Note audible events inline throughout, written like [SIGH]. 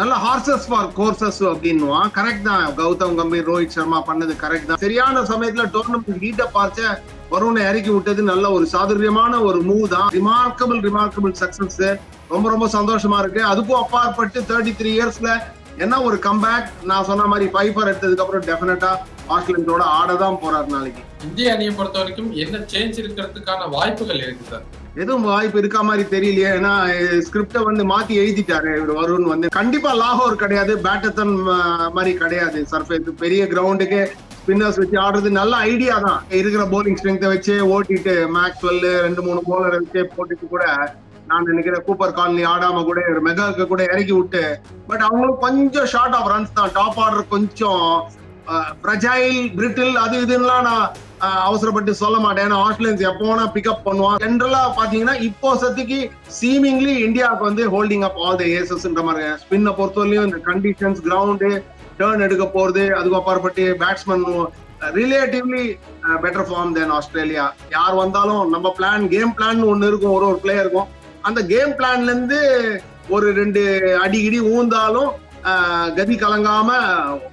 நல்ல horses for courses அப்படின்னுவான். Correct தான். கௌதம் கம்பீர் ரோஹித் சர்மா பண்ணது கரெக்ட் தான். சரியான சமயத்துல டோர்னமெண்ட் ஹீட்டை பார்த்து வருணை இறக்கி விட்டது நல்ல ஒரு சாதுரியமான ஒரு மூவ் தான். ரிமார்க்கபிள் ரிமார்க்கபிள் சக்சஸ் ரொம்ப ரொம்ப சந்தோஷமா இருக்கு. அதுக்கும் அப்பாற்பட்டு தேர்ட்டி த்ரீ இயர்ஸ்ல என்ன ஒரு கம்பேக் நான் சொன்ன மாதிரி ஃபைபர் எடுத்ததுக்கு அப்புறம் டெஃபினட்டா ஆஸ்திரேலியத்தோட ஆட தான் போறாரு நாளைக்கு. இந்திய அணியை பொறுத்த வரைக்கும் என்ன சேஞ்ச் இருக்கிறதுக்கான வாய்ப்புகள் இருக்கு சார். எதுவும் வாய்ப்பு இருக்கா மாதிரி தெரியலையே. ஏன்னா ஸ்கிரிப்ட வந்து மாத்தி எழுதிட்டாரு இவர் வருண் வந்து. கண்டிப்பா லாகோர் கிடையாது பேட்டத்தன் மாதிரி கிடையாது. சர்ஃபேஸ் பெரிய கிரவுண்டுக்கு ஸ்பின்னர்ஸ் வச்சு ஆடுறது நல்ல ஐடியா தான். இருக்கிற போலிங் ஸ்ட்ரென்த்தை வச்சு ஓட்டிட்டு மேக்ஸ்வெல் ரெண்டு மூணு போலரை வச்சு போட்டுட்டு கூட நான் நினைக்கிறேன் கூப்பர் காலனி ஆடாம கூட ஒரு மெகாக்கு கூட இறக்கி விட்டு. பட் அவங்களும் கொஞ்சம் ஷார்ட் ஆஃப் ரன்ஸ் தான். டாப் ஆர்டர் கொஞ்சம் ஃப்ரஜைல் பிரிட்டில் அது இதுலாம் நான் அவசரப்பட்டு சொல்ல மாட்டேன். ஏன்னா ஆஸ்திரேலியன்ஸ் எப்போ வேணா பிக்கப் பண்ணுவான் ஜென்ரலா பாத்தீங்கன்னா இப்போ சத்திக்கு சீமிங்லி இந்தியாவுக்கு வந்து ஹோல்டிங் அப் ஆல் த ஏசஸ்ன்ற மாதிரி. ஸ்பின்னை பொறுத்தவரையும் இந்த கண்டிஷன்ஸ் கிரவுண்டு டேர்ன் எடுக்க போறது அதுக்கு அப்பாற்பட்டு batsman relatively better form then Australia யார் வந்தாலும் நம்ம பிளான் கேம் பிளான் ஒன்று இருக்கும். ஒரு ஒரு பிளேயருக்கும் அந்த கேம் பிளான்ல இருந்து ஒரு ரெண்டு அடிக்கடி ஊந்தாலும் கதி கலங்காம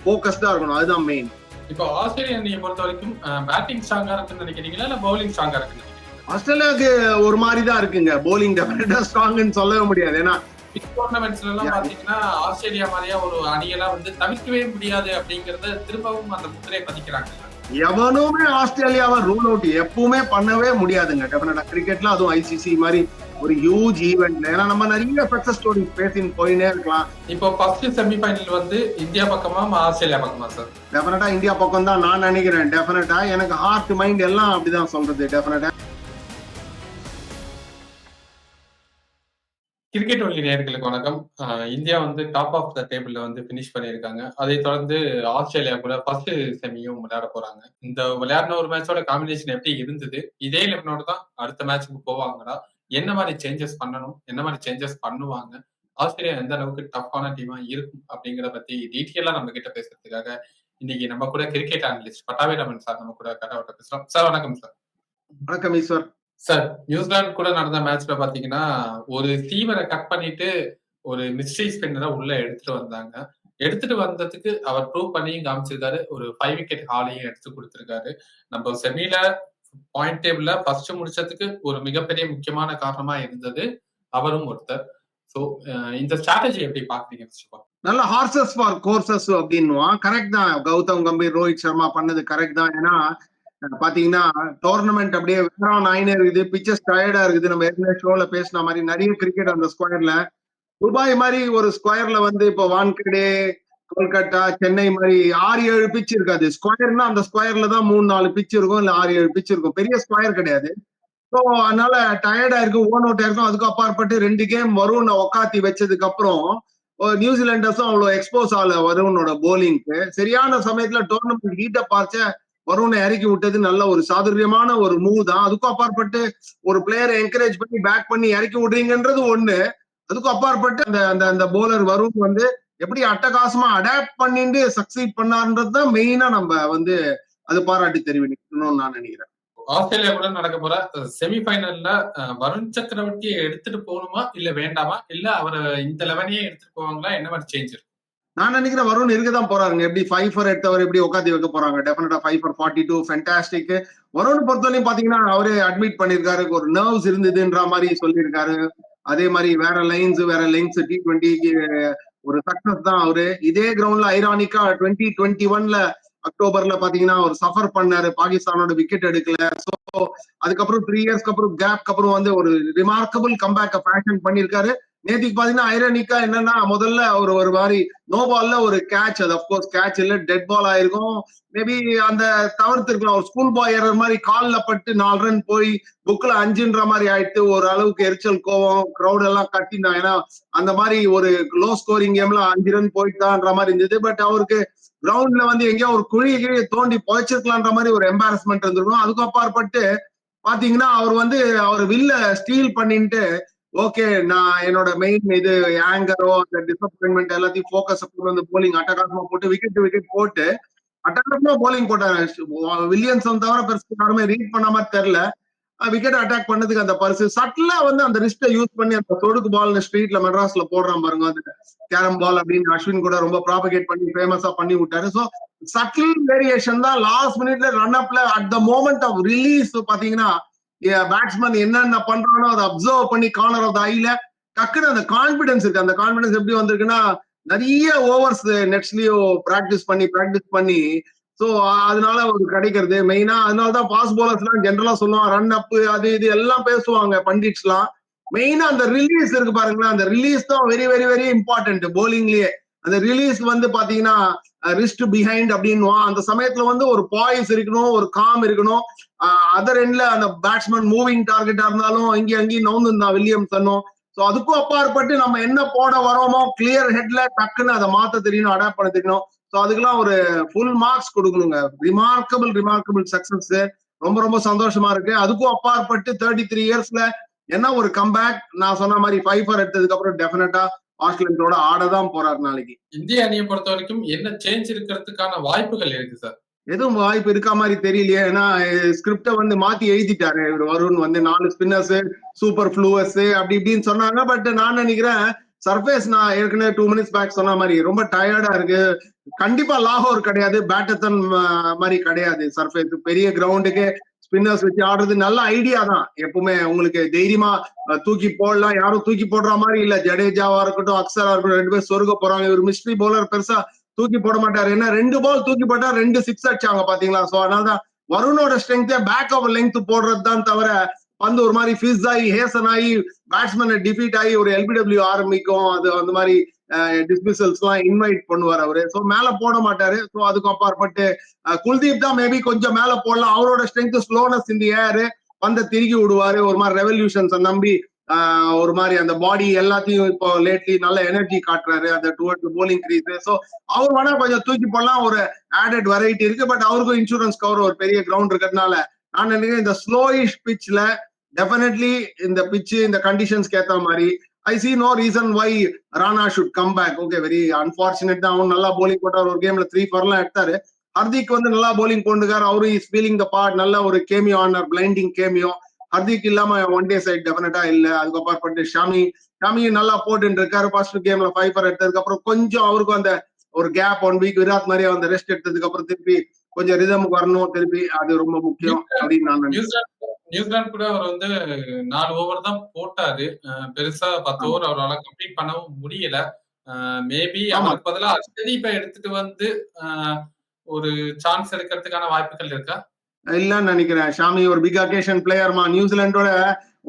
ஃபோக்கஸ்டாக இருக்கணும். அதுதான் மெயின் இப்போ ஆஸ்திரேலிய அணியை பொறுத்த வரைக்கும் பேட்டிங் ஸ்ட்ராங்கா இருக்குன்னு நினைக்கிறீங்களா இல்ல பவுலிங் ஸ்ட்ராங்கா இருக்குன்னு ஆஸ்திரேலியாவுக்கு ஒரு மாதிரி [LAUGHS] தான் இருக்குங்க போலிங் டெஃபினட்டா ஸ்ட்ராங்னு சொல்லவே முடியாது. ஏன்னா டோர்னமெண்ட்ஸ்ல எல்லாம் பாத்தீங்கன்னா ஆஸ்திரேலியா மாதிரியா ஒரு அணியெல்லாம் வந்து தவிர்க்கவே முடியாது அப்படிங்கறத திரும்பவும் அந்த முத்திரையை பதிக்கிறாங்க. எவனுமே ஆஸ்திரேலியாவை ரூல் அவுட் எப்பவுமே பண்ணவே முடியாதுங்க. டெஃபினட்டா கிரிக்கெட்ல அதுவும் ஐசிசி மாதிரி ஒரு ஹியூஜ் ஈவெண்ட் ஏன்னா நம்ம நிறைய சக்சஸ் ஸ்டோரிஸ் பேசின்னு போயினே இருக்கலாம். இப்போ ஃபர்ஸ்ட் செமிஃபைனல் வந்து இந்தியா பக்கமா ஆஸ்திரேலியா பக்கமா சார் டெஃபினட்டா இந்தியா பக்கம் தான் நான் நினைக்கிறேன். டெஃபினட்டா எனக்கு ஹார்ட் மைண்ட் எல்லாம் அப்படிதான் சொல்றது. டெஃபினட்டா கிரிக்கெட் ஒன்லி நேர்களுக்கு வணக்கம். இந்தியா வந்து டாப் ஆஃப் த டேபிள்ல வந்து பினிஷ் பண்ணியிருக்காங்க. அதை தொடர்ந்து ஆஸ்திரேலியா கூட ஃபர்ஸ்ட் செமியும் விளையாட போறாங்க. இந்த விளையாடின ஒரு மேட்சோட காம்பினேஷன் எப்படி இருந்தது? இதே லெவனோட தான் அடுத்த மேட்சுக்கு போவாங்களா என்ன மாதிரி சேஞ்சஸ் பண்ணணும்? என்ன மாதிரி சேஞ்சஸ் பண்ணுவாங்க? ஆஸ்திரேலியா எந்த அளவுக்கு டஃப்பான டீமா இருக்கும் அப்படிங்கிறத பத்தி டீட்டெயிலா நம்ம கிட்ட பேசுறதுக்காக இன்னைக்கு நம்ம கூட கிரிக்கெட் அனலிஸ்ட் பட்டாபிராமன் சார் நம்ம கூட கட்டாவட்ட பேசுறோம் சார் வணக்கம் சார் வணக்கம் ஈஸ்வர் சார். நியூசிலாந்து கூட நடந்த மேட்ச்ல பாத்தீங்கன்னா ஒரு தீவரை கட் பண்ணிட்டு ஒரு மிஸ்ட்ரி ஸ்பின்னரை உள்ள எடுத்துட்டு வந்தாங்க. எடுத்துட்டு வந்ததுக்கு அவர் ப்ரூவ் பண்ணியும் காமிச்சிருக்காரு. ஒரு ஃபைவ் விக்கெட் ஹாலையும் எடுத்து கொடுத்திருக்காரு. நம்ம செமில பாயிண்ட் டேபிள்ல ஃபர்ஸ்ட் முடிச்சதுக்கு ஒரு மிகப்பெரிய முக்கியமான காரணமா இருந்தது அவரும் ஒருத்தர். சோ இந்த ஸ்ட்ராட்டஜி எப்படி பாக்குறீங்க நல்ல ஹார்சஸ் ஃபார் கோர்சஸ் அப்படின்னுவான். கரெக்ட் தான். கௌதம் கம்பீர் ரோஹித் சர்மா பண்ணது கரெக்ட் தான். ஏன்னா பாத்தீங்கன்னா டோர்னமெண்ட் அப்படியே விக்ரம் ஆயினே இருக்குது பிச்சர்ஸ் டயர்டா இருக்குது. நம்ம ஏற்கனவே ஷோல பேசின மாதிரி நிறைய கிரிக்கெட் அந்த ஸ்கொயர்ல துபாய் மாதிரி ஒரு ஸ்கொயர்ல வந்து இப்போ வான்கடே கொல்கட்டா சென்னை மாதிரி ஆறு ஏழு பிச் இருக்காது. ஸ்கொயர்னா அந்த ஸ்கொயர்ல தான் மூணு நாலு பிச் இருக்கும். இல்ல ஆறு ஏழு பிச் இருக்கும். பெரிய ஸ்கொயர் கிடையாது. ஸோ அதனால டயர்டா இருக்கும் ஓன் அவுட் ஆயிருக்கும் அதுக்கு அப்பாற்பட்டு ரெண்டு கேம் வரும் உக்காத்தி வச்சதுக்கு அப்புறம் நியூசிலாண்டர்ஸும் அவ்வளவு எக்ஸ்போஸ் ஆகல வருணோட போலிங்க்கு சரியான சமயத்துல டோர்னமெண்ட் ஹீட்ட பார்த்த வருணை இறக்கி விட்டது நல்ல ஒரு சாதுரியமான ஒரு மூவ் தான். அதுக்கும் அப்பாற்பட்டு ஒரு பிளேயரை என்கரேஜ் பண்ணி பேக் பண்ணி இறக்கி விடுறீங்கன்றது ஒண்ணு. அதுக்கும் அப்பாற்பட்டு அந்த அந்த அந்த போலர் வருண் வந்து எப்படி அட்டகாசமா அடாப்ட் பண்ணிட்டு சக்சீட் பண்ணார்ன்றது தான் மெயினா நம்ம வந்து அது பாராட்டி தெரிவிக்கணும்னு நான் நினைக்கிறேன். ஆஸ்திரேலியா கூட நடக்க போற செமிஃபைனல்ல வருண் சக்கரவர்த்தியை எடுத்துட்டு போகணுமா இல்ல வேண்டாமா? இல்ல அவரை இந்த லெவனையே எடுத்துட்டு போவாங்களா? என்ன மாதிரி சேஞ்ச் இருக்கும் நான் நினைக்கிறேன் வருண் இருக்க தான் போறாங்க எப்படி ஃபைவ் ஃபர் எடுத்தவர் எப்படி உட்காந்து வைக்க போறாங்க? டெஃபினட்டா five for forty two fantastic Varun பொறுத்தவரையும் பாத்தீங்கன்னா அவரே அட்மிட் பண்ணிருக்காரு ஒரு நர்வ்ஸ் இருந்ததுன்ற மாதிரி சொல்லியிருக்காரு. அதே மாதிரி வேற லைன்ஸ் வேற லைன்ஸ் டி டுவெண்ட்டிக்கு ஒரு சக்சஸ் தான் அவரு. இதே கிரவுண்ட்ல ஐரானிக்கா டுவெண்ட்டி டுவெண்ட்டி ஒன்ல அக்டோபர்ல பாத்தீங்கன்னா ஒரு சஃபர் பண்ணாரு. பாகிஸ்தானோட விக்கெட் எடுக்கல. சோ அதுக்கப்புறம் த்ரீ இயர்ஸ்க்கு அப்புறம் கேப்க்கு அப்புறம் வந்து ஒரு ரிமார்க்கபிள் கம்பேக்க ஃபேஷன் பண்ணிருக்காரு நேத்திக்கு பாத்தீங்கன்னா ஐரானிக்கா என்னன்னா முதல்ல ஒரு ஒரு மாதிரி நோ பால்ல ஒரு கேட்ச் அது அப்கோர்ஸ் கேட்ச் இல்ல டெட் பால் ஆயிருக்கும். மேபி அந்த தவிர்த்து இருக்கலாம். ஒரு ஸ்கூல் பாய் ஏற மாதிரி கால்ல பட்டு நாலு ரன் போய் புக்ல அஞ்சுன்ற மாதிரி ஆயிட்டு ஒரு அளவுக்கு எரிச்சல் கோவம் க்ரௌட் எல்லாம் கட்டினா ஏன்னா அந்த மாதிரி ஒரு லோ ஸ்கோரிங் கேம்ல அஞ்சு ரன் போயிட்டான்ற மாதிரி இருந்தது. பட் அவருக்கு கிரவுண்ட்ல வந்து எங்கேயோ ஒரு குழியை கீழே தோண்டி புதைச்சிருக்கலான்ற மாதிரி ஒரு எம்பாரஸ்மெண்ட் இருந்திருக்கும். அதுக்கு அப்பாற்பட்டு பாத்தீங்கன்னா அவர் வந்து அவர் வில்ல ஸ்டீல் பண்ணிட்டு ஓகே நான் என்னோட மெயின் இது ஆங்கரோ அந்த டிசப்பாயின்மெண்ட் எல்லாத்தையும் ஃபோக்கஸ் வந்து போலிங் அட்டகாசமா போட்டு விக்கெட் விக்கெட் போட்டு அட்டகாசமா போலிங் போட்டாங்க. வில்லியன்ஸ் தவிர பெருசு யாருமே ரீட் பண்ண மாதிரி தெரியல. விக்கெட் அட்டாக் பண்ணதுக்கு அந்த பரிசு. சட்டிலா வந்து அந்த ரிஸ்ட யூஸ் பண்ணி அந்த தொடுக்கு பால் ஸ்ட்ரீட்ல மெட்ராஸ்ல போடுறான் பாருங்க அந்த கேரம் பால் அப்படின்னு அஸ்வின் கூட ரொம்ப ப்ராபகேட் பண்ணி ஃபேமஸா பண்ணி விட்டாரு. ஸோ சட்டில் வேரியேஷன் தான் லாஸ்ட் மினிட்ல ரன் அப்ல at the moment of release பாத்தீங்கன்னா பேட்ஸ்மேன் என்னென்ன பண்றானோ அதை அப்சர்வ் பண்ணி கார்னர் ஆஃப் த ஐல டக்குன்னு அந்த கான்பிடன்ஸ் இருக்கு. அந்த கான்பிடன்ஸ் எப்படி வந்திருக்குன்னா நிறைய ஓவர்ஸ் நெட்ஸ்லயும் பிராக்டிஸ் பண்ணி பிராக்டிஸ் பண்ணி சோ அதனால ஒரு கிடைக்கிறது. மெயினா அதனாலதான் ஃபாஸ்ட் போலர்ஸ் எல்லாம் ஜென்ரலா சொல்லுவாங்க ரன் அப் அது இது எல்லாம் பேசுவாங்க பண்டிட்ஸ் எல்லாம் மெயினா அந்த ரிலீஸ் இருக்கு பாருங்களேன் அந்த ரிலீஸ் தான் வெரி வெரி வெரி இம்பார்ட்டன்ட் போலிங்லயே அந்த ரிலீஸ் வந்து பாத்தீங்கன்னா ரிஸ்ட் பிஹைண்ட் அப்படின்னுவான். அந்த சமயத்துல வந்து ஒரு பாய்ஸ் இருக்கணும் ஒரு காம் இருக்கணும். அதர் எண்ட்ல அந்த பேட்ஸ்மேன் மூவிங் டார்கெட்டா இருந்தாலும் இங்கே அங்கேயும் நவுந்து இருந்தா வில்லியம்சனும் ஸோ அதுக்கும் அப்பாற்பட்டு நம்ம என்ன போட வரோமோ கிளியர் ஹெட்ல டக்குன்னு அதை மாத்த தெரியணும் அடாப்ட் பண்ண தெரியணும். ஸோ அதுக்கெல்லாம் ஒரு ஃபுல் மார்க்ஸ் கொடுக்கணுங்க. ரிமார்க்கபிள் ரிமார்க்கபிள் சக்சஸ் ரொம்ப ரொம்ப சந்தோஷமா இருக்கு. அதுக்கும் அப்பாற்பட்டு தேர்ட்டி த்ரீ இயர்ஸ்ல என்ன ஒரு கம்பேக் நான் சொன்ன மாதிரி ஃபைஃபர் எடுத்ததுக்கு அப்புறம் டெஃபினட்டா ஆஸ்திரேலியத்தோட ஆடதான் போறாரு நாளைக்கு. இந்திய அணியை பொறுத்த வரைக்கும் என்ன சேஞ்ச் இருக்கிறதுக்கான வாய்ப்புகள் இருக்கு சார். எதுவும் வாய்ப்பு இருக்கா மாதிரி தெரியலையே. ஏன்னா ஸ்கிரிப்ட வந்து மாத்தி எழுதிட்டாரு. இவர் வருண் வந்து நாலு ஸ்பின்னர்ஸ் சூப்பர் ஃப்ளூவர்ஸ் அப்படி இப்படின்னு சொன்னாங்க. பட் நான் நினைக்கிறேன் சர்ஃபேஸ் நான் ஏற்கனவே டூ மினிட்ஸ் பேக் சொன்ன மாதிரி ரொம்ப டயர்டா இருக்கு. கண்டிப்பா லாகோர் கிடையாது. பேட்டத்தன் மாதிரி கிடையாது. சர்ஃபேஸ் பெரிய கிரவுண்டுக்கு ஸ்பின்னர்ஸ் வச்சு ஆடுறது நல்ல ஐடியா தான். எப்பவுமே உங்களுக்கு தைரியமா தூக்கி போடலாம். யாரும் தூக்கி போடுற மாதிரி இல்ல. ஜடேஜாவா இருக்கட்டும் அக்ஸரா இருக்கட்டும் ரெண்டு பேர் சொருக போறாங்க. இவர் மிஸ்ட்ரி போலர் பெருசா தூக்கி போட மாட்டாரு. ஏன்னா ரெண்டு பால் தூக்கி போட்டா ரெண்டு சிக்ஸ் அடிச்சாங்க பாத்தீங்களா? சோ அதனாலதான் வருணோட ஸ்ட்ரென்த்தே பேக் ஆஃப் லெங்க் போடுறது தான் தவிர பந்து ஒரு மாதிரி ஃபிஸ் ஆகி ஹேசன் ஆகி பேட்ஸ்மேனை டிஃபீட் ஆகி ஒரு எல்பிடபிள்யூ ஆரம்பிக்கும். அது அந்த மாதிரி டிஸ்மிசல்ஸ்லாம் இன்வைட் பண்ணுவார் அவரு. ஸோ மேல போட மாட்டாரு. ஸோ அதுக்கு அப்பாற்பட்டு குல்தீப் தான் மேபி கொஞ்சம் மேல போடலாம். அவரோட ஸ்ட்ரென்த் ஸ்லோனஸ் இந்த ஏரு பந்த திருகி விடுவாரு. ஒரு மாதிரி ரெவல்யூஷன்ஸ் நம்பி ஒரு மாதிரி அந்த பாடி எல்லாத்தையும் இப்போ லேட்லி நல்ல எனர்ஜி காட்டுறாரு. அந்த டுவர்ட் போலிங் கிரீஸ் ஸோ அவர் வேணா கொஞ்சம் தூக்கி போடலாம். ஒரு ஆடட் வெரைட்டி இருக்கு. பட் அவருக்கும் இன்சூரன்ஸ் கவர் ஒரு பெரிய கிரவுண்ட் இருக்கிறதுனால நான் நினைக்கிறேன் இந்த ஸ்லோயிஷ் பிச்சில் டெஃபினெட்லி இந்த பிச்சு இந்த கண்டிஷன்ஸ்க்கு ஏற்ற மாதிரி I see no reason why Rana should come back okay very unfortunate தான். அவன் நல்லா போலிங் போட்டார் ஒரு கேம்ல த்ரீ ஃபோர்லாம் எடுத்தாரு. ஹர்திக் வந்து நல்லா போலிங் போட்டுக்காரு. அவரும் இஸ் ஃபீலிங் த பார்ட் நல்ல ஒரு கேமியோ ஆனர் பிளைண்டிங் கேமியோ ஹர்திக் இல்லாம ஒன் டே சைட் டெஃபினட்டா இல்ல. அதுக்கப்புறம் அப்பாற்பட்டு ஷாமி ஷாமியும் நல்லா போட்டு இருக்காரு. ஃபர்ஸ்ட் கேம்ல ஃபைவ் எடுத்ததுக்கு அப்புறம் கொஞ்சம் அவருக்கும் அந்த ஒரு கேப் ஒன் வீக் விராட் மாதிரி அந்த ரெஸ்ட் எடுத்ததுக்கு அப்புறம் திருப்பி கொஞ்சம் ரிதமுக்கு வரணும். திருப்பி அது ரொம்ப முக்கியம் அப்படின்னு நான் நினைக்கிறேன். நியூசிலாந்து கூட அவர் வந்து நாலு ஓவர் தான் போட்டாரு. பெருசா பத்து ஓவர் அவரால் கம்ப்ளீட் பண்ணவும் முடியல. மேபி அவருக்கு பதிலாக அர்ஷதீப்பை எடுத்துட்டு வந்து ஒரு சான்ஸ் எடுக்கிறதுக்கான வாய்ப்புகள் இருக்கா? இல்லன்னு நினைக்கிறேன். ஷாமி ஒரு பிக் அகேஷன் பிளேயர்மா நியூசிலாண்டோட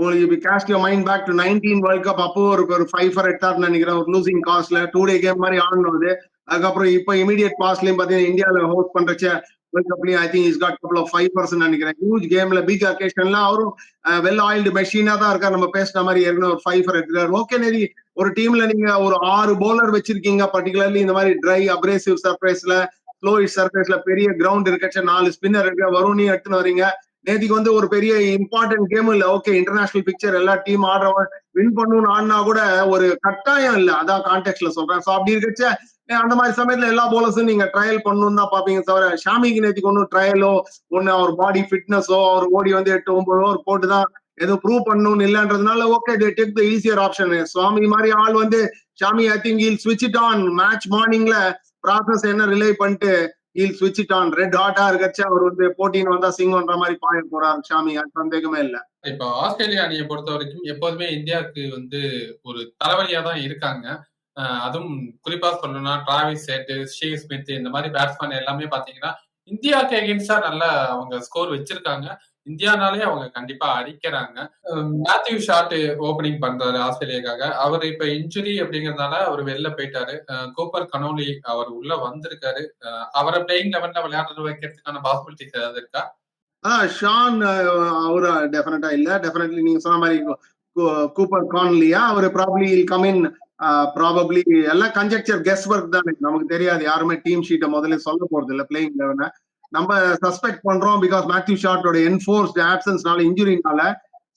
உங்களுக்கு cast your mind back to nineteen World Cup அப்போ ஒரு ஒரு ஃபைவ் ஃபர் எடுத்தாருன்னு நினைக்கிறேன். ஒரு லூசிங் காஸ்ட்ல டூ டே கேம் மாதிரி ஆடணும் அதுக்கப்புறம் இப்போ இமீடியட் பாஸ்ட்லயும் பாத்தீங்கன்னா இந்தியாவில ஹோஸ்ட் பண்றச்ச world கப்லயும் I think is got couple of five percent நினைக்கிறேன். ஹியூஜ் கேம்ல பிக் அக்கேஷன்லாம் அவரும் வெல் ஆயில்டு மெஷினா தான் இருக்காரு. நம்ம பேசின மாதிரி ஏற்கனவே ஒரு ஃபைவ் ஃபர் எடுத்துக்காரு ஓகே நெறி ஒரு டீம்ல நீங்க ஒரு ஆறு பவுலர் வச்சிருக்கீங்க. பர்டிகுலர்லி இந்த மாதிரி ட்ரை அப்ரேசிவ் சர்ஃபேஸ்ல ஸ்லோ சர்ஃபேஸ்ல பெரிய கிரவுண்ட் இருக்கச்ச நாலு ஸ்பின்னர் இருக்கு. வருணையும் எடுத்துன்னு வரீங்க. நேத்திக்கு வந்து ஒரு பெரிய இம்பார்ட்டன்ட் கேம் இல்ல. ஓகே இன்டர்நேஷனல் பிக்சர் எல்லா டீம் ஆடுறவன் வின் பண்ணணும்னு ஆடினா கூட ஒரு கட்டாயம் இல்ல. அதான் கான்டெக்ட்ல சொல்றேன். சோ அப்படி இருக்கச்ச அந்த மாதிரி சமயத்துல எல்லா போலர்ஸும் நீங்க ட்ரையல் பண்ணணும் தான் பாப்பீங்க தவிர ஷாமிக்கு நேத்திக்கு ஒன்றும் ட்ரையலோ ஒன்னு அவர் பாடி ஃபிட்னஸோ அவர் ஓடி வந்து எட்டு ஒன்பது ஓவர் போட்டுதான் ஏதோ ப்ரூவ் பண்ணணும்னு இல்லன்றதுனால okay they take the easier option சுவாமி மாதிரி ஆள் வந்து ஷாமி ஐ திங்க் இல் ஸ்விட்ச் இட் ஆன் மேட்ச் மார்னிங்ல ப்ராசஸ் என்ன ரிலே பண்ணிட்டு ஹீல் ஸ்விட்ச் இட் ஆன் ரெட் ஹாட்டா இருக்கச்சு அவர் வந்து போட்டின்னு வந்தா சிங் பண்ற மாதிரி பாய போறாரு ஷாமி அது சந்தேகமே இல்ல. இப்ப ஆஸ்திரேலியா அணியை பொறுத்த வரைக்கும் எப்போதுமே இந்தியாவுக்கு வந்து ஒரு தலைவலியா தான் இருக்காங்க. அதுவும் குறிப்பா சொல்லணும்னா டிராவிஸ் சேட்டு ஷே ஸ்மித் இந்த மாதிரி பேட்ஸ்மேன் எல்லாமே பாத்தீங்கன்னா இந்தியாவுக்கு எகென்ஸ்டா நல்ல அவங்க ஸ்கோர் வச்சிருக்காங்க. இந்தியானாலே அவங்க கண்டிப்பா அடிக்கிறாங்க. மேத்யூ ஷாட் ஓபனிங் பண்றாரு ஆஸ்திரேலியாக்காக. அவர் இப்ப இன்ஜுரி அப்படிங்கறதுனால அவர் வெளில போயிட்டாரு. கோப்பர் கனோலி அவர் உள்ள வந்திருக்காரு. அவரை பிளேயிங் லெவன்ல விளையாடுறது வைக்கிறதுக்கான பாசிபிலிட்டிஸ் ஏதாவது இருக்கா? ஆஹ் ஷான் அவரு? டெஃபினட்டா இல்ல. டெஃபினெட்லி நீங்க சொன்ன மாதிரி கூப்பர் கான்லியா அவர் ப்ராப்ளி கம் இன் ப்ராபப்ளி எல்லாம் கன்ஜெக்சர் கெஸ் ஒர்க் தானே. நமக்கு தெரியாது யாருமே டீம் ஷீட்டை முதல்ல சொல்ல போறது இல்லை பிளேயிங் லெவனை நம்ம சஸ்பெக்ட் பண்றோம் பிகாஸ் மேத்யூ ஷாட்டோட என்ஃபோர்ஸ்ட் ஆப்சன்ஸ்னால இன்ஜுரினால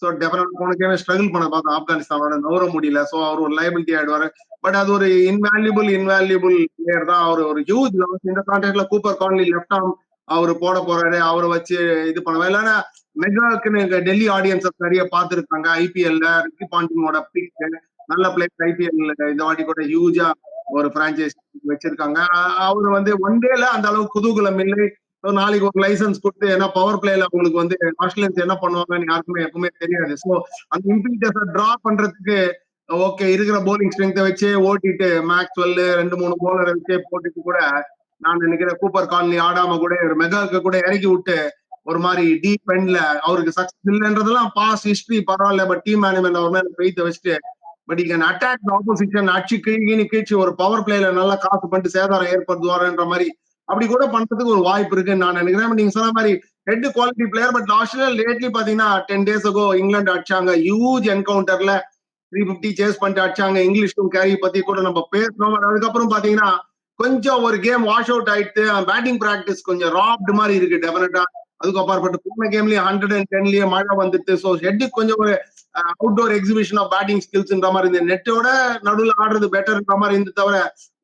ஸோ டெஃபினட் போன ஸ்ட்ரகிள் பண்ண பார்த்தோம் ஆப்கானிஸ்தானோட நவர முடியல. ஸோ அவர் ஒரு லைபிலிட்டி ஆயிடுவாரு. பட் அது ஒரு இன்வேல்யூபிள் இன்வேல்யூபிள் பிளேயர் தான். அவர் ஒரு ஹியூஜ் லாஸ் இந்த கான்டாக்ட்ல கூப்பர் கான்லி லெஃப்ட் ஆர்ம் அவர் போட போறாரு. அவரை வச்சு இது பண்ணுவோம் இல்லைன்னா மெகாக்குன்னு டெல்லி ஆடியன்ஸ் நிறைய பார்த்துருக்காங்க. ஐபிஎல்ல ரிக்கி பாண்டிங்கோட பிக் நல்ல பிளேயர் ஐபிஎல் இந்த வாட்டி கூட ஹியூஜா ஒரு பிரான்ச்சைஸ் வச்சிருக்காங்க. அவர் அவரு வந்து ஒன் டேல அந்த அளவுக்கு குதூகலம் இல்லை. நாளைக்கு ஒரு லைசன்ஸ் கொடுத்து ஏன்னா பவர் பிளேல அவங்களுக்கு வந்து ஆஸ்திரேலியன்ஸ் என்ன பண்ணுவாங்கன்னு யாருக்குமே எப்பவுமே தெரியாது. ஸோ அந்த இம்பீட்டஸை டிரா பண்றதுக்கு ஓகே இருக்கிற போலிங் ஸ்ட்ரென்த்தை வச்சே ஓட்டிட்டு மேக்ஸ்வெல் ரெண்டு மூணு போலரை வச்சே போட்டுட்டு கூட நான் நினைக்கிறேன் கூப்பர் காலனி ஆடாம கூட ஒரு மெகாக்கு கூட இறக்கி விட்டு ஒரு மாதிரி டீப் எண்ட்ல அவருக்கு சக்சஸ் இல்லைன்றதெல்லாம் பாஸ் ஹிஸ்டரி பரவாயில்ல பட் டீம் மேனேஜ்மெண்ட் அவர் மேல பெய்த வச்சுட்டு பட் இங்க அட்டாக் ஆப்போசிஷன் அடிச்சு கிழி கீழ்ச்சி ஒரு பவர் பிளேல நல்லா காசு பண்ணிட்டு சேதாரம் ஏற்படுத்துவாருன்ற மாதிரி அப்படி கூட பண்றதுக்கு ஒரு வாய்ப்பு இருக்குன்னு நான் நினைக்கிறேன். நீங்க சொன்ன மாதிரி Head quality player but Australia lately பாத்தீங்கன்னா டென் டேஸ் அகோ இங்கிலாந்து அடிச்சாங்க. ஹியூஜ் என்கவுண்டர்ல த்ரீ பிப்டி சேஸ் பண்ணிட்டு அடிச்சாங்க. இங்கிலீஷும் கேரி பத்தி கூட நம்ம பேசணும் அதுக்கப்புறம் பாத்தீங்கன்னா கொஞ்சம் ஒரு கேம் வாஷ் அவுட் ஆயிட்டு பேட்டிங் பிராக்டிஸ் கொஞ்சம் ராப்டு மாதிரி இருக்கு டெபினட்டா அதுக்கு அப்பாற்பட்டு போன கேம்லயே ஹண்ட்ரட் அண்ட் டென்லயே மழை வந்துட்டு ஸோ ஹெட்டுக்கு கொஞ்சம் ஒரு அவுட்டோர் எக்ஸிபிஷன் ஆஃப் பேட்டிங் ஸ்கில்ஸ்ன்ற மாதிரி இந்த நெட்டோட நடுவில் ஆடுறது பெட்டர்ன்ற மாதிரி இருந்து தவிர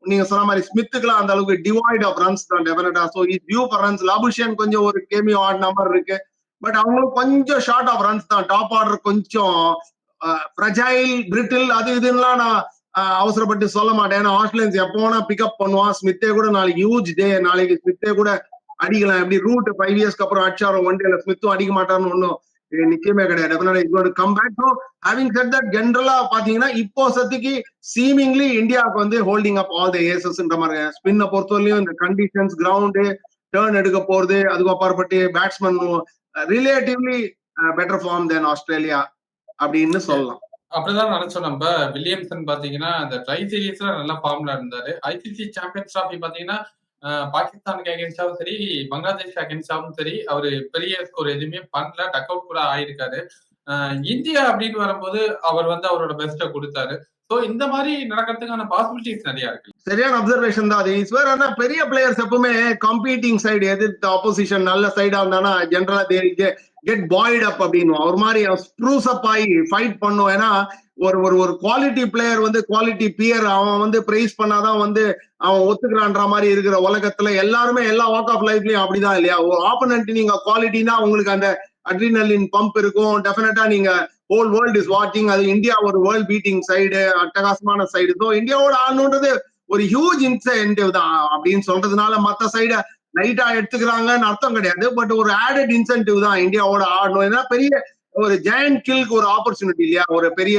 நீங்க சொன்ன மாதிரி ஸ்மித்துக்குலாம் அந்த அளவுக்கு டிவைட் ஆஃப் ரன்ஸ் தான் டெஃபினட்டா so is due for runs Labuschagne கொஞ்சம் ஒரு கேமியோ ஆடின மாதிரி இருக்கு. பட் அவங்களும் கொஞ்சம் ஷார்ட் ஆஃப் ரன்ஸ் தான். டாப் ஆர்டர் கொஞ்சம் ஃப்ரஜைல் பிரிட்டில் அது இதுலாம் நான் அவசரப்பட்டு சொல்ல மாட்டேன். ஏன்னா ஆஸ்திரேலியன்ஸ் எப்போ பிக்கப் பண்ணுவான். ஸ்மித்தே கூட நாளைக்கு ஹியூஜ் டே நாளைக்கு ஸ்மித்தே கூட அடிக்கலாம். எப்படி ரூட் ஃபைவ் இயர்ஸ்க்கு அப்புறம் அடிச்சாரோ ஒன் டேல ஸ்மித்தும் அடிக்க மாட்டான்னு ஒன்றும் நிச்சயமே கிடையாது. Come back to having said that ஜென்ரலா பாத்தீங்கன்னா இப்போ சத்திக்கு சீமிங்லி இந்தியாவுக்கு வந்து ஹோல்டிங் அப் ஆல் த ஏசஸ்ன்ற மாதிரி ஸ்பின்னை பொறுத்தவரையிலும் இந்த கண்டிஷன்ஸ் கிரவுண்டு டேர்ன் எடுக்க போறது அதுக்கு அப்பாற்பட்டு batsman relatively better form then Australia அப்படின்னு சொல்லலாம். அப்படிதான் நினைச்சோம் நம்ம. வில்லியம்சன் பாத்தீங்கன்னா அந்த ட்ரை சீரீஸ்ல நல்ல ஃபார்ம்ல இருந்தாரு. ஐசிசி சாம்பியன்ஸ் டிராஃபி பாத்தீங்கன்னா பாகிஸ்தானுக்கு அகேன்ஸ்டாவும் சரி பங்களாதேஷ் அகேன்ஸ்டாவும் சரி அவர் பெரிய ஸ்கோர் எதுவுமே பண்ணல டக் அவுட் கூட ஆயிருக்காரு. இந்தியா அப்படின்னு வரும்போது அவர் வந்து அவரோட பெஸ்ட்டை கொடுத்தாரு. சோ இந்த மாதிரி நடக்கிறதுக்கான பாசிபிலிட்டிஸ் நிறைய இருக்கு. சரியான அப்சர்வேஷன் தான் அது. இஸ்வர் ஆனா பெரிய பிளேயர்ஸ் எப்பவுமே காம்பீட்டிங் சைடு எதிர்த்து ஆப்போசிஷன் நல்ல சைடா இருந்தானா ஜென்ரலா கெட் பாய்ட் அப் அப்படின்னு ஒரு மாதிரி ஸ்ப்ரூஸ் அப் ஆகி ஃபைட் பண்ணும். ஏன்னா ஒரு ஒரு ஒரு குவாலிட்டி பிளேயர் வந்து குவாலிட்டி பியர் அவன் வந்து பிரைஸ் பண்ணாதான் வந்து அவன் ஒத்துக்கிறான்ற மாதிரி இருக்கிற உலகத்துல எல்லாருமே எல்லா வாக் ஆஃப் லைஃப்லயும் அப்படிதான் இல்லையா? ஒரு ஆப்போனன்ட் நீங்க குவாலிட்டினா உங்களுக்கு அந்த அட்ரினலின் பம்ப் இருக்கும். டெஃபினட்டா நீங்க ஹோல் வேர்ல்ட் இஸ் வாட்சிங் அது இந்தியா ஒரு வேர்ல்ட் பீட்டிங் சைடு அட்டகாசமான சைடு ஸோ இந்தியாவோட ஆடணுன்றது ஒரு ஹியூஜ் இன்சென்டிவ் தான் அப்படின்னு சொல்றதுனால மற்ற சைடை லைட்டா எடுத்துக்கிறாங்கன்னு அர்த்தம் கிடையாது. பட் ஒரு ஆடட் இன்சென்டிவ் தான் இந்தியாவோட ஆடணும். ஏன்னா பெரிய ஒரு ஜெயண்ட் கில்க்கு ஒரு ஆப்பர்ச்சுனிட்டி இல்லையா? ஒரு பெரிய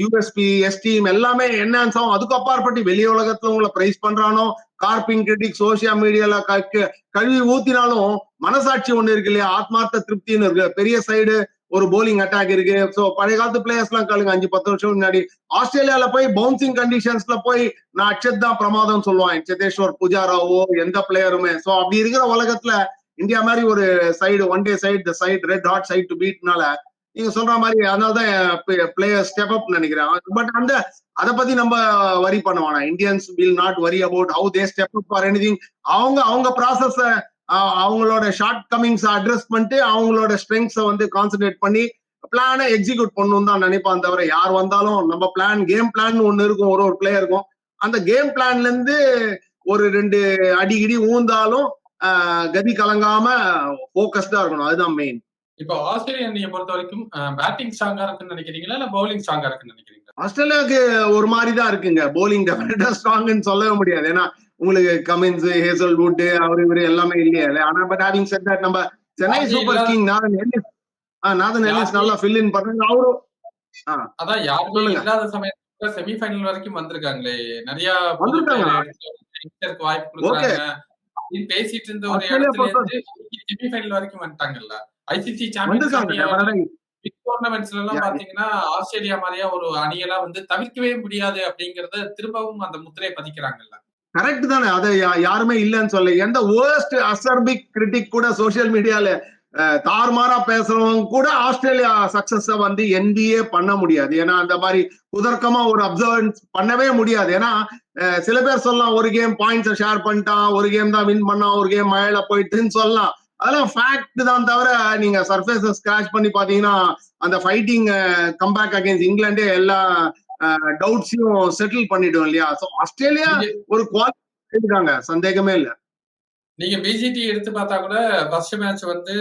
யூஎஸ்பி எஸ்டீம் எல்லாமே என்ஹான்ஸ் ஆகும். அதுக்கு அப்பாற்பட்டு வெளி உலகத்துல உங்களை பிரைஸ் பண்றானோ? கார்பிங் கிரிட்டிக் சோசியல் மீடியால கழுவி ஊத்தினாலும் மனசாட்சி ஒண்ணு இருக்கு இல்லையா? ஆத்மார்த்த திருப்தின்னு இருக்கு. பெரிய சைடு ஒரு போலிங் அட்டாக் இருக்கு. சோ பழைய காலத்து பிளேயர்ஸ் எல்லாம் கேளுங்க அஞ்சு பத்து வருஷம் முன்னாடி. ஆஸ்திரேலியால போய் பவுன்சிங் கண்டிஷன்ஸ்ல போய் நான் அச்சத்தான் பிரமாதம் சொல்லுவான் சேதேஸ்வர் புஜாராவோ எந்த பிளேயருமே சோ அப்படி இருக்கிற உலகத்துல இந்தியா மாதிரி ஒரு side one day side the side red hot side to பீட்னால நீங்க சொல்ற மாதிரி அதனாலதான் பிளேயர் ஸ்டெப் அப் நினைக்கிறேன். பட் அந்த அதை பத்தி நம்ம வரி பண்ணுவானா Indians will not worry about how they step up for anything அவங்க அவங்க ப்ராசஸ அவங்களோட ஷார்ட் கமிங்ஸ் அட்ரஸ் பண்ணிட்டு அவங்களோட ஸ்ட்ரெங்ஸை வந்து கான்சென்ட்ரேட் பண்ணி பிளானை எக்ஸிக்யூட் பண்ணணும் தான் நினைப்பான் தவிர யார் வந்தாலும் நம்ம பிளான் கேம் பிளான் ஒண்ணு இருக்கும் ஒரு ஒரு பிளேயருக்கும் அந்த கேம் பிளான்ல இருந்து ஒரு ரெண்டு அடிக்கடி ஊந்தாலும் ஆஹ் கதி கலங்காம போக்கஸ்டா இருக்கணும். அதுதான் மெயின் இப்போ ஆஸ்திரேலியா அணியை பொறுத்த வரைக்கும் பேட்டிங் ஸ்ட்ராங்கா இருக்குன்னு நினைக்கிறீங்களா இல்ல பவுலிங் ஸ்ட்ராங்கா இருக்குன்னு நினைக்கிறீங்களா? ஆஸ்திரேலியாவுக்கு ஒரு மாதிரி தான் இருக்குங்க. போலிங் டெஃபினட்டா ஸ்ட்ராங்னு சொல்லவே முடியாது. ஏன்னா உங்களுக்கு கமின்ஸ் ஹேசல் வுட் அவர் இவரு எல்லாமே இல்லையா. இல்ல ஆனா பட் ஹேவிங் செட் தட் நம்ம Chennai Super King Nathan Ellis ah Nathan Ellis நல்லா ஃபில் இன் பண்றாங்க அவரும் அதான் யாருமே. இல்லாத சமயத்துல செமிஃபைனல் வரைக்கும் வந்திருக்காங்களே. நிறைய வாய்ப்பு கொடுக்குறாங்க. பேசிட்டு இருந்த ஒரு இடத்துல இருந்து செமிஃபைனல் வரைக்கும் வந்துட்டாங்கல்ல. ஐசிசி சாம்பியன்ஸ் டோர்னமெண்ட்ஸ்ல எல்லாம். பாத்தீங்கன்னா ஆஸ்திரேலியா மாதிரியா ஒரு அணியெல்லாம் வந்து தவிர்க்கவே முடியாது அப்படிங்கறத திரும்பவும் அந்த முத்திரையை பதிக்கிறாங்கல்ல. கரெக்ட் தானே. அதை யாருமே இல்லைன்னு சொல்ல எந்த வேர்ஸ்ட் அசர்பிக் கிரிட்டிக் கூட சோசியல் மீடியால தார்மாரா பேசுறவங்க கூட ஆஸ்திரேலியா சக்சஸ வந்து என்பிஏ பண்ண முடியாது. ஏன்னா அந்த மாதிரி குதர்க்கமா ஒரு அப்சர்வன்ஸ் பண்ணவே முடியாது. ஏன்னா சில பேர் சொல்லலாம் ஒரு கேம் பாயிண்ட்ஸை ஷேர் பண்ணிட்டான் ஒரு கேம் தான் வின் பண்ணான் ஒரு கேம் மழையில போயிட்டுன்னு சொல்லலாம். அதெல்லாம் ஃபேக்ட் தான் தவிர நீங்க சர்ஃபேஸை ஸ்கிராச் பண்ணி பாத்தீங்கன்னா அந்த ஃபைட்டிங் கம்பேக் அகைன்ஸ்ட் இங்கிலாண்டே எல்லா டவுட்ஸையும் செட்டில் பண்ணிடும் இல்லையா? ஸோ ஆஸ்திரேலியா ஒரு குவாலிட்டி இருக்காங்க சந்தேகமே இல்ல. நீங்க பிஜிடி எடுத்து பார்த்தா கூட ஃபர்ஸ்ட் மேட்ச் வந்து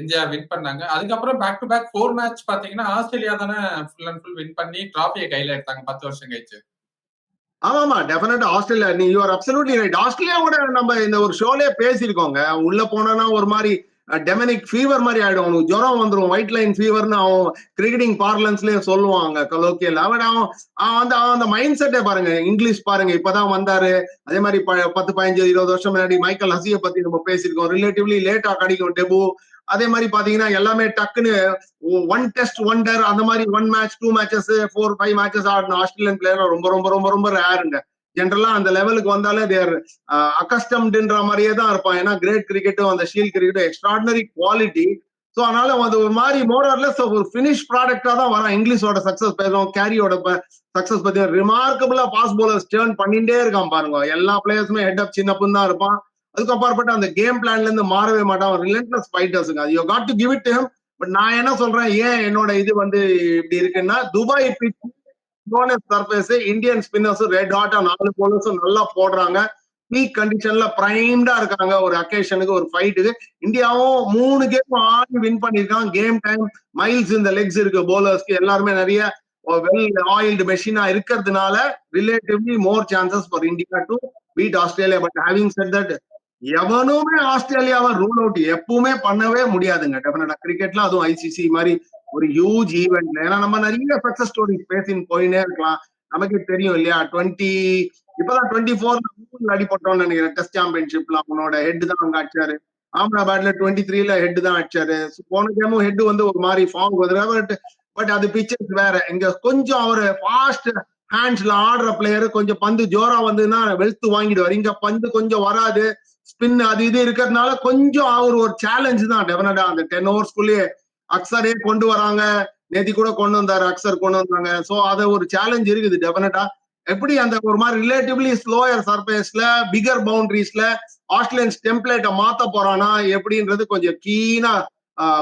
இந்தியா வின் பண்ணாங்க. அதுக்கப்புறம் back to back four match பாத்தீங்கன்னா ஆஸ்திரேலியா தானே ஃபுல் அண்ட் ஃபுல் வின் பண்ணி டிராபியை கையில எடுத்தாங்க பத்து வருஷம் கழிச்சு. ஆமா ஆமா டெஃபினட் ஆஸ்திரேலியா. நீ யூஆர் அப்சல்யூட்லி ரைட் ஆஸ்திரேலியா கூட நம்ம இந்த ஒரு ஷோலயே பேசியிருக்கோங்க. உள்ள போனா ஒரு மாதிரி டெமனிக் ஃபீவர் மாதிரி ஆயிடும். அவனுக்கு ஜுரம் வந்துடும் ஒயிட் லைன் ஃபீவர்னு அவன் கிரிக்கெட்டிங் பார்லன்ஸ்லயே சொல்லுவாங்க. கலோக்கியல் அவன் அவன் அவன் வந்து அவன் அந்த மைண்ட் செட்டே பாருங்க. இங்கிலீஷ் பாருங்க. இப்பதான் வந்தாரு. அதே மாதிரி ப- பத்து பதினஞ்சு இருபது வருஷம் முன்னாடி மைக்கேல் ஹசிய பத்தி நம்ம பேசியிருக்கோம். ரிலேட்டிவ்லி லேட்டா கிடைக்கும் டெபு அதே மாதிரி பாத்தீங்கன்னா எல்லாமே டக்குன்னு ஒன் டெஸ்ட் ஒன்டர் அந்த மாதிரி one match two matches four five matches ஆடின ஆஸ்திரேலியன் பிளேயர் ரொம்ப ரொம்ப ரொம்ப ரொம்ப ரேருங்க ஜென்ரலா அந்த லெவலுக்கு வந்தாலே தேர் அக்கஸ்டம்டுன்ற uh, மாதிரியே தான் இருப்பான். ஏன்னா கிரேட் கிரிக்கெட்டும் அந்த ஷீல் கிரிக்கெட்டும் எக்ஸ்ட்ராடினரி குவாலிட்டி ஸோ அதனால அது ஒரு மாதிரி மோரர்லெஸ் ஒரு ஃபினிஷ் ப்ராடக்டா தான் வரான். இங்கிலீஷோட சக்சஸ் பேசுவோம் கேரியோட சக்சஸ் பத்தி. ரிமார்க்கபிளா பாஸ் போலர்ஸ் டேர்ன் பண்ணிட்டே இருக்கான் பாருங்க. எல்லா பிளேயர்ஸுமே ஹெட் அப் சின்னப்புன்னு தான் இருப்பான். அதுக்கு அப்பாற்பட்ட அந்த கேம் பிளான்ல இருந்து மாறவே மாட்டான். Relentless ஃபைட்டர்ஸுங்க you got to give it but நான் என்ன சொல்றேன்? ஏன் என்னோட இது வந்து இப்படி இருக்குன்னா Dubai pitch surface Indian spinners red ஹாட்டா நாலு போலர்ஸும் நல்லா போடுறாங்க. பீக் கண்டிஷன்ல பிரைம்டா இருக்காங்க. ஒரு அக்கேஷனுக்கு ஒரு ஃபைட்டுக்கு இந்தியாவும் மூணு கேம் ஆடி வின் பண்ணிருக்காங்க கேம் டைம் மைல்ஸ் இந்த லெக்ஸ் இருக்கு. போலர்ஸ்க்கு எல்லாருமே நிறைய வெல் ஆயில்டு மெஷினா இருக்கிறதுனால relatively more chances for India to beat Australia but having said that எவனுமே ஆஸ்திரேலியாவை ரூல் அவுட் எப்பவுமே பண்ணவே முடியாதுங்க. டெஃபினட்டா கிரிக்கெட்ல அதுவும் ஐசிசி மாதிரி ஒரு ஹியூஜ் ஈவெண்ட்ல ஏன்னா நம்ம நிறைய சக்சஸ் ஸ்டோரிஸ் பேசின்னு போயினே இருக்கலாம். நமக்கே தெரியும் இல்லையா? டுவெண்ட்டி இப்பதான் டுவெண்ட்டி ஃபோர் அடிப்பட்டோம்னு நினைக்கிறேன். டெஸ்ட் சாம்பியன்ஷிப்ல அவனோட ஹெட் தான் அங்க அடிச்சாரு. அகமதாபாத்ல டுவெண்ட்டி த்ரீல ஹெட் தான் அடிச்சாரு. போன கேமும் ஹெட் வந்து ஒரு மாதிரி ஃபார்ம் பட் பட் அது பிக்சர்ஸ் வேற. இங்க கொஞ்சம் அவரு ஃபாஸ்ட் ஹேண்ட்ஸ்ல ஆடுற பிளேயர் கொஞ்சம் பந்து ஜோரா வந்துன்னா வெல்த் வாங்கிடுவார். இங்க பந்து கொஞ்சம் வராது. ஸ்பின் அது இது இருக்கிறதுனால கொஞ்சம் அவர் ஒரு சேலஞ்ச் தான். டெஃபினட்டா அந்த டென் ஓவர்ஸ்குள்ளேயே அக்சரே கொண்டு வராங்க. நேத்தி கூட கொண்டு வந்தாரு அக்சர் கொண்டு வந்தாங்க. சோ அது ஒரு சேலஞ்ச் இருக்குது டெபினட்டா எப்படி அந்த ஒரு மாதிரி ரிலேட்டிவ்லி ஸ்லோயர் சர்ஃபேஸ்ல பிகர் பவுண்டரிஸ்ல ஆஸ்திரேலியன்ஸ் டெம்ப்ளேட்டை மாத்த போறானா எப்படின்றது கொஞ்சம் கீனா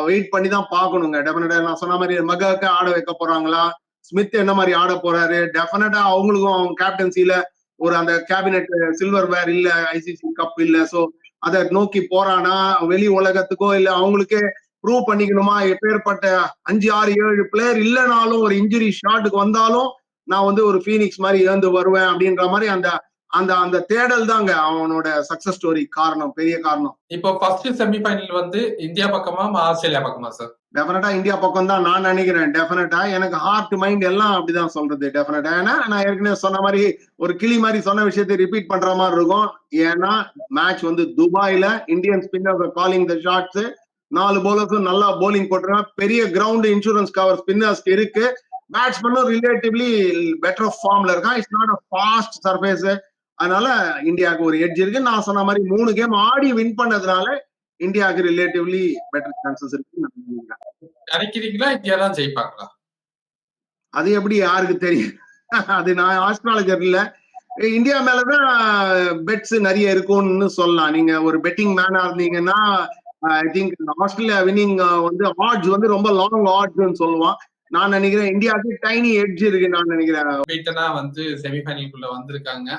வெயிட் பண்ணி தான் பார்க்கணுங்க. டெபினட்டா நான் சொன்ன மாதிரி மகக்க ஆட வைக்க போறாங்களா? ஸ்மித் என்ன மாதிரி ஆட போறாரு? டெஃபினட்டா அவங்களுக்கும் அவங்க கேப்டன்சில ஒரு அந்த கேபினெட் சில்வர் வேர் இல்ல ஐசிசி கப் இல்ல சோ அதை நோக்கி போறானா வெளி உலகத்துக்கோ இல்ல அவங்களுக்கே ப்ரூவ் பண்ணிக்கணுமா? எப்பேற்பட்ட அஞ்சு ஆறு ஏழு பிளேயர் இல்லைனாலும் ஒரு இன்ஜுரி ஷாட்டுக்கு வந்தாலும் நான் வந்து ஒரு ஃபீனிக்ஸ் மாதிரி ஏந்து வருவேன் அப்படின்ற மாதிரி அந்த அந்த அந்த தேடல் தாங்க அவனோட சக்சஸ் ஸ்டோரி காரணம் பெரிய காரணம். இப்போ ஃபர்ஸ்ட் செமிஃபைனல் வந்து இந்தியா பக்கமா ஆஸ்திரேலியா பக்கமா சார் டெஃபினட்டா இந்தியா பக்கம் தான் நான் நினைக்கிறேன். டெஃபினட்டா எனக்கு ஹார்ட் மைண்ட் எல்லாம் அப்படிதான் சொல்றது. டெஃபினட்டா ஏன்னா நான் ஏற்கனவே சொன்ன மாதிரி ஒரு கிளி மாதிரி சொன்ன விஷயத்தை ரிப்பீட் பண்ற மாதிரி இருக்கும். ஏன்னா மேட்ச் வந்து துபாயில Indian spinner calling the shots நாலு போலர்ஸும் நல்லா போலிங் போட்டுருக்காங்க. பெரிய கிரவுண்ட் இன்சூரன்ஸ் கவர் ஸ்பின்னர்ஸ்க்கு இருக்கு. பேட்ஸ்மேனும் ரிலேட்டிவ்லி பெட்டர் ஃபார்ம்ல இருக்கான். It's not a fast surface அதனால இந்தியாவுக்கு ஒரு எட்ஜ் இருக்கு. நான் சொன்ன மாதிரி மூணு கேம் ஆடி வின் பண்ணதுனால இந்தியாவுக்கு ரிலேட்டிவ்லி பெட்டர் சான்சஸ் இருக்கு. நினைக்கிறீங்களா? இந்தியா தான் ஜெயிப்பாங்களா? அது எப்படி யாருக்கு தெரியும்? அது நான் ஆஸ்ட்ராலஜர் இல்ல. இந்தியா மேலதான் பெட்ஸ் நிறைய இருக்கும்னு சொல்லலாம். நீங்க ஒரு பெட்டிங் மேனா இருந்தீங்கன்னா ஐ திங்க் ஆஸ்திரேலியா வின்னிங் வந்து ஆட்ஸ் வந்து ரொம்ப லாங் ஆட்ஸ்னு சொல்லுவான். நான் நினைக்கிறேன் இந்தியாவுக்கு டைனி எட்ஜ் இருக்கு நான் நினைக்கிறேன். அன்பீட்டனா வந்து செமிஃபைனலுக்குள்ள வந்திருக்காங்க.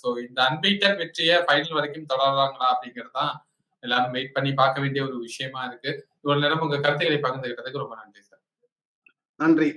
சோ இந்த அன்பீட்டன் வெற்றியை ஃபைனல் வரைக்கும் தொடர்றாங்களா அப்படிங்கிறது தான் எல்லாரும் வெயிட் பண்ணி பார்க்க வேண்டிய ஒரு விஷயமா இருக்கு. இவ்வளவு நேரம் உங்க கருத்துக்களை பகிர்ந்துகிட்டதுக்கு ரொம்ப நன்றி சார் நன்றி.